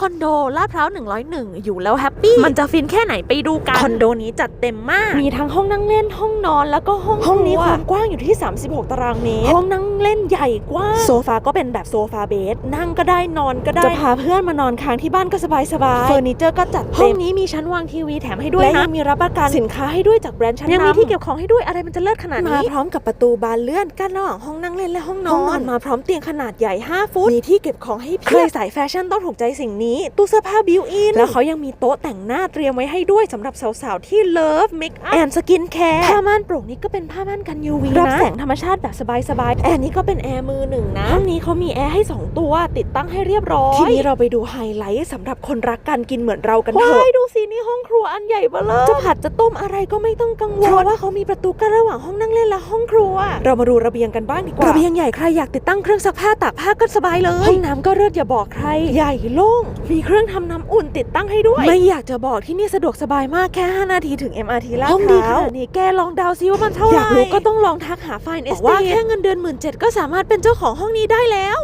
คอนโดลาดพร้าว 101 อยู่แล้วแฮปปี้ มันจะฟินแค่ไหนไปดูกัน คอนโดนี้จัดเต็มมาก มีทั้งห้องนั่งเล่นห้องนอนแล้วก็ห้องห้องนี้ความกว้างอยู่ที่ 36 ตารางเมตรห้องนั่งเล่นใหญ่กว้างโซฟาก็เป็นแบบโซฟาเบสนั่งก็ได้นอนก็ได้จะพาเพื่อนมานอนค้างที่บ้านก็สบายสบายเฟอร์นิเจอร์ก็จัดเต็มห้องนี้มีชั้นวางทีวีแถมให้ด้วยนะและยังมีรับประกันสินค้าให้ด้วยจากแบรนด์ชั้นนำยังมีที่เก็บของให้ด้วยอะไรมันจะเลิศขนาดนี้มาพร้อมกับประตูบานเลื่อนกั้นระหว่างห้องนั่งเล่นและห้องนอนห้องนอนมาพร้อมเตียงขนาดใหญ่ 5 ฟุตมีที่เก็บของให้เพียบใครสายแฟชั่นต้องถูกใจสิ่งนี้ตู้เสื้อผ้าบิวอิน แล้วเขายังมีโต๊ะแต่งหน้าเตรียมไว้ให้ด้วยสำหรับสาวๆ ที่เลิฟเมคอัพแอนสกินแคร์ผ้าม่านโปร่งนี้ก็เป็นผ้าม่านกัน UV รับแสงธรรมชาติแบบสบายๆแอร์นี้ก็เป็นแอร์มือหนึ่งนะห้องนี้เขามีแอร์ให้ 2 ตัวติดตั้งให้เรียบร้อยทีนี้เราไปดูไฮไลท์สำหรับคนรักการกินเหมือนเรากันเถอะดูสินี่ห้องครัวอันใหญ่เบ้อเลยจะผัดจะต้มอะไรก็ไม่ต้องกังวลเพราะว่าเขามีประตูกั้นระหว่างห้องนั่งเล่นและห้องครัว เรามาดูระเบียงกันบ้างดีกว่าระเบียงใหญ่ใครอยากติดตั้งเครื่องซักผ้าตากผ้าก็สบายเลยห้องน้ำก็เลิศอย่าบอกใคร ใหญ่โล่งมีเครื่องทำน้ำอุ่นติดตั้งให้ด้วย ไม่อยากจะบอกที่นี่สะดวกสบายมากแค่ 5 นาทีถึง MRT ลาดพร้าวห้องดีขนาดนี้แกลองเดาวซิว่ามันเท่าไหร่อยากรู้ก็ต้องลองทักหาไฟน์เอสว่าแค่เงินเดือนหมื่นเจ็ดก็สามารถเป็นเจ้าของห้องนี้ได้แล้ว